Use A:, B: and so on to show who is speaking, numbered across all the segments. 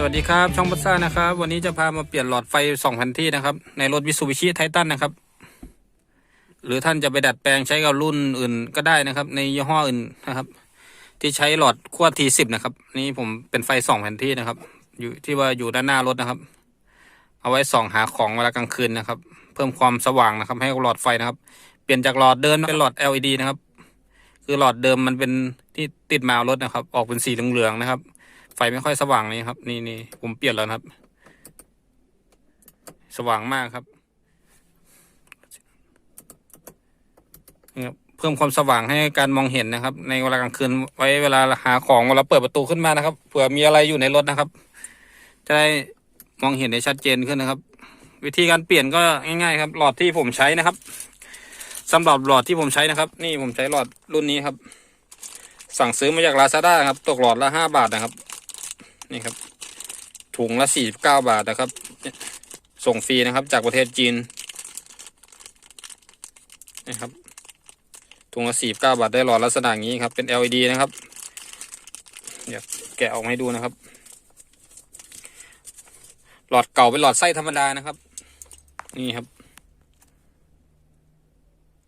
A: สวัสดีครับ ช่องบัสซ่านะครับ วันนี้จะพามาเปลี่ยนหลอดไฟสองพันที่นะครับ ในรถวิสูบิชิไททันนะครับ หรือท่านจะไปดัดแปลงใช้กับรุ่นอื่นก็ได้นะครับ ในยี่ห้ออื่นนะครับ ที่ใช้หลอดขั้วทีสิบนะครับ นี่ผมเป็นไฟสองแผ่นที่นะครับ อยู่ที่ว่าอยู่ด้านหน้ารถนะครับ เอาไว้ส่องหาของเวลากลางคืนนะครับ เพิ่มความสว่างนะครับ ให้หลอดไฟนะครับ เปลี่ยนจากหลอดเดิมเป็นหลอด LED นะครับ คือหลอดเดิมมันเป็นที่ติดมารถนะครับ ออกเป็นสีเหลืองๆนะครับ ไฟไม่ค่อยสว่างนี่ครับ นี่นี่ผมเปลี่ยนแล้วครับ สว่างมากครับเพิ่มความสว่างให้การมองเห็นนะครับ ในเวลากลางคืนไว้เวลาหาของเวลาเปิดประตูขึ้นมานะครับเผื่อมีอะไรอยู่ในรถนะครับ จะได้มองเห็นได้ชัดเจนขึ้นนะครับ วิธีการเปลี่ยนก็ง่ายๆครับ หลอดที่ผมใช้นะครับสำหรับหลอดที่ผมใช้นะครับ นี่ผมใช้หลอดรุ่นนี้ครับ สั่งซื้อมาจากลาซาด้าครับ ตกหลอดละห้าบาทนะครับ นี่ครับ ถุงละสี่เก้าบาทนะครับ ส่งฟรีนะครับ จากประเทศจีนนี่ครับถุงละสี่เก้าบาทได้หลอดลักษณะนี้ครับ เป็น LED นะครับ เดี๋ยวแกะออกมาให้ดูนะครับ หลอดเก่าเป็นหลอดไส้ธรรมดานะครับ นี่ครับ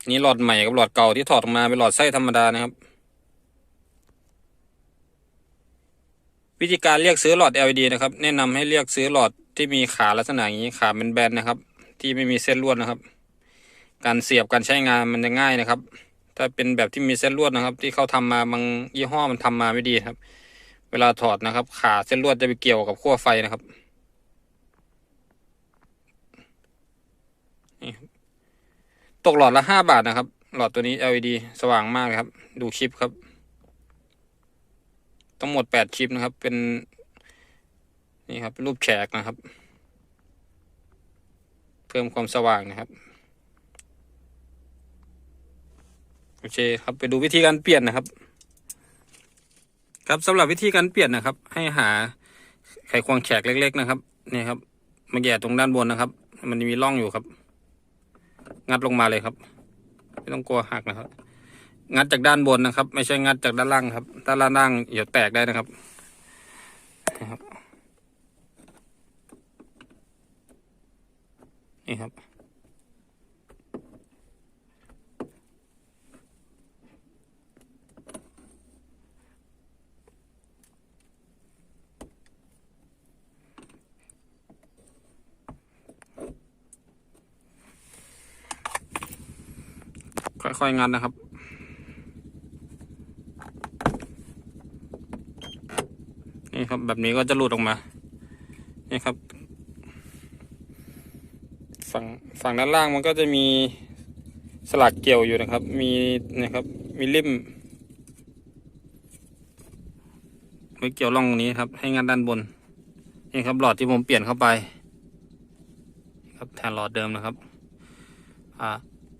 A: นี่หลอดใหม่กับหลอดเก่าที่ถอดออกมาเป็นหลอดไส้ธรรมดานะครับ วิธีการเรียกซื้อหลอด LED นะครับ แนะนำให้เรียกซื้อหลอดที่มีขาลักษณะอย่างนี้ขาเป็นแบนนะครับ ที่ไม่มีเส้นลวดนะครับ การเสียบการใช้งานมันจะง่ายนะครับ ถ้าเป็นแบบที่มีเส้นลวดนะครับ ที่เขาทำมาบางยี่ห้อมันทำมาไม่ดีครับ เวลาถอดนะครับ ขาเส้นลวดจะไปเกี่ยวกับขั้วไฟนะครับนี่ครับตกหลอดละห้าบาทนะครับ หลอดตัวนี้ LED สว่างมากครับ ดูคลิปครับ ทั้งหมดแปดคลิปนะครับ เป็น นี่ครับ รูปแฉกนะครับ เพิ่มความสว่างนะครับ โอเคครับไปดูวิธีการเปลี่ยนนะครับ ครับสำหรับวิธีการเปลี่ยนนะครับ ให้หาไขควงแฉกเล็ก ๆ นะครับนี่ครับมาแย่ตรงด้านบนนะครับ มันมีร่องอยู่ครับ งัดลงมาเลยครับ ไม่ต้องกลัวหักนะครับ งัดจากด้านบนนะครับ ไม่ใช่งัดจากด้านล่างครับ ด้านล่างเดี๋ยวแตกได้นะครับนะครับนี่ครับค่อยๆงัดนะครับ ครับ แบบนี้ก็จะหลุดออกมานี่ครับ ฝั่งฝั่งด้านล่างมันก็จะมีสลักเกี่ยวอยู่นะครับ มีนะครับ มีริมไว้เกี่ยวร่องนี้ครับ ให้งานด้านบนนี่ครับหลอดที่ผมเปลี่ยนเข้าไป ครับแทนหลอดเดิมนะครับ อ่า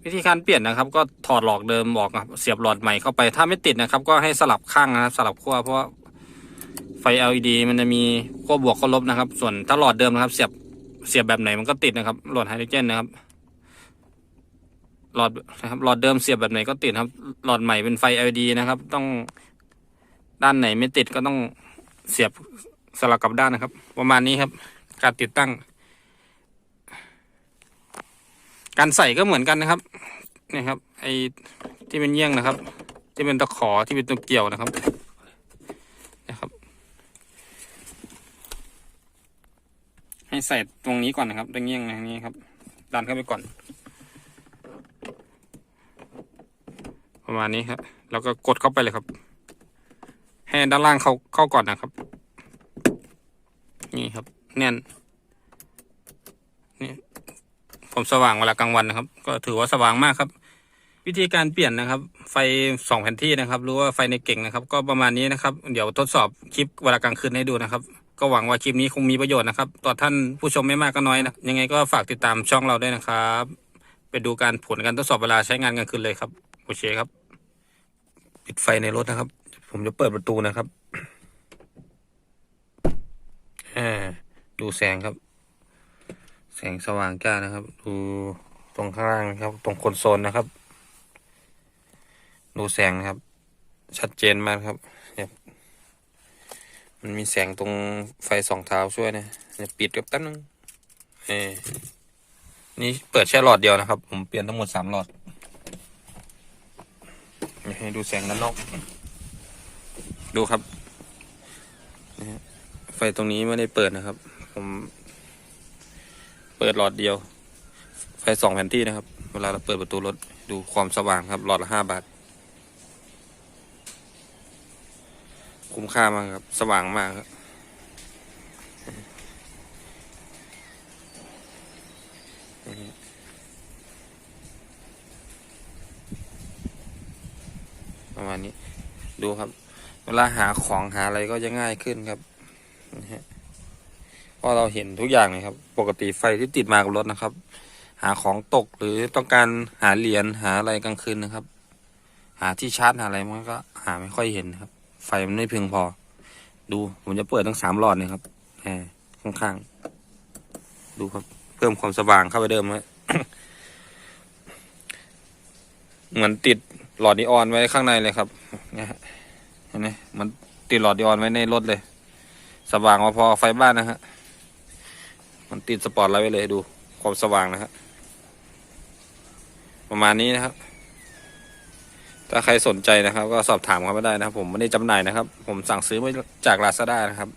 A: วิธีการเปลี่ยนนะครับ ก็ถอดหลอดเดิมออกครับเสียบหลอดใหม่เข้าไปถ้าไม่ติดนะครับ ก็ให้สลับข้างนะครับ สลับขั้วเพราะ ไฟ LED มันจะมีขั้วบวกขั้วลบนะครับ ส่วนถ้าหลอดเดิมนะครับ เสียบเสียบแบบไหนมันก็ติดนะครับ หลอดไฮโดรเจนนะครับ หลอดนะครับหลอดเดิมเสียบแบบไหนก็ติดครับ หลอดใหม่เป็นไฟ LED นะครับ ต้องด้านไหนไม่ติดก็ต้องเสียบสลับกับด้านนะครับ ประมาณนี้ครับ การติดตั้ง การใส่ก็เหมือนกันนะครับนี่ครับ ไอที่เป็นเยี่ยงนะครับ ที่เป็นตะขอที่เป็นตัวเกี่ยวนะครับ ให้ใส่ตรงนี้ก่อนนะครับตรงเยี่ยงนะนี้ครับ ดันเข้าไปก่อน ประมาณนี้ครับ แล้วก็กดเข้าไปเลยครับ ให้ด้านล่างเข้าเข้าก่อนนะครับ นี่ครับ แน่น นี่ผมสว่างเวลากลางวันนะครับ ก็ถือว่าสว่างมากครับ วิธีการเปลี่ยนนะครับ ไฟสองแผ่นที่นะครับ หรือว่าไฟในเก่งนะครับ ก็ประมาณนี้นะครับ เดี๋ยวทดสอบคลิปเวลากลางคืนให้ดูนะครับ ก็หวังว่าคลิปนี้คงมีประโยชน์นะครับ ต่อท่านผู้ชมไม่มากก็น้อยนะ ยังไงก็ฝากติดตามช่องเราด้วยนะครับ ไปดูการผลการทดสอบเวลาใช้งานกลางคืนเลยครับ โอเคครับ ปิดไฟในรถนะครับ ผมจะเปิดประตูนะครับอดูแสงครับ แสงสว่างจ้านะครับ ดูตรงข้างล่างครับ ตรงคอนโซลนะครับ ดูแสงนะครับ ชัดเจนมากครับ มันมีแสงตรงไฟสองเท้าช่วยนะเนี่ยปิดกับแป๊บนึงเออนี่เปิดแค่หลอดเดียวนะครับ ผมเปลี่ยนทั้งหมดสามหลอดให้ดูแสงด้านนอก ดูครับ ไฟตรงนี้ไม่ได้เปิดนะครับ ผม เปิดหลอดเดียว ไฟสองแผ่นที่นะครับ เวลาเราเปิดประตูรถ ดูความสว่างครับ หลอดละห้าบาท คุ้มค่ามากครับ สว่างมากครับประมาณนี้ ดูครับ เวลาหาของหาอะไรก็จะง่ายขึ้นครับนะฮะเพราะเราเห็นทุกอย่างเลยครับ ปกติไฟที่ติดมากับรถนะครับ หาของตกหรือต้องการหาเหรียญหาอะไรกลางคืนนะครับ หาที่ชาร์จหาอะไรมันก็หาไม่ค่อยเห็นครับ ไฟมันไม่เพียงพอ ดูผมจะเปิดทั้งสามหลอดเลยครับแหมข้างๆ ดูครับ เพิ่มความสว่างเข้าไปเดิมเลยเหมือนติดหลอดนีออนไว้ข้างในเลยครับเนี่ยฮะเห็นไหมมันติดหลอดนีออนไว้ในรถเลย สว่างมาพอไฟบ้านนะฮะมันติดสปอตไลท์ไว้เลยดู ความสว่างนะฮะประมาณนี้นะครับ ถ้าใครสนใจนะครับ ก็สอบถามเข้ามาได้นะครับ ผมไม่ได้จำหน่ายนะครับ ผมสั่งซื้อมาจากลาซาด้านะครับ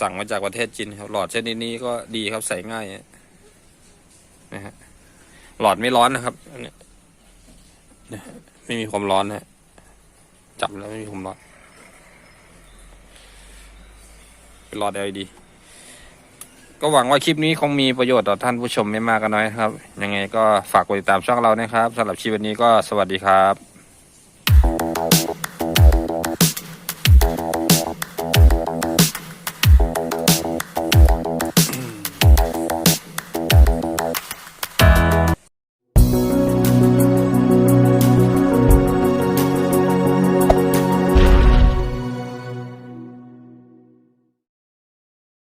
A: สั่งมาจากประเทศจีนครับ หลอดเช่นนี้ก็ดีครับใส่ง่ายนะฮะหลอดไม่ร้อนนะครับอันเนี่ยไม่มีความร้อนนะฮะจับแล้วไม่มีความร้อนเป็นหลอด LED ก็หวังว่าคลิปนี้คงมีประโยชน์ต่อท่านผู้ชมไม่มากก็น้อยครับ ยังไงก็ฝากกดติดตามช่องเรานะครับสำหรับชีวิตนี้ก็สวัสดีครับ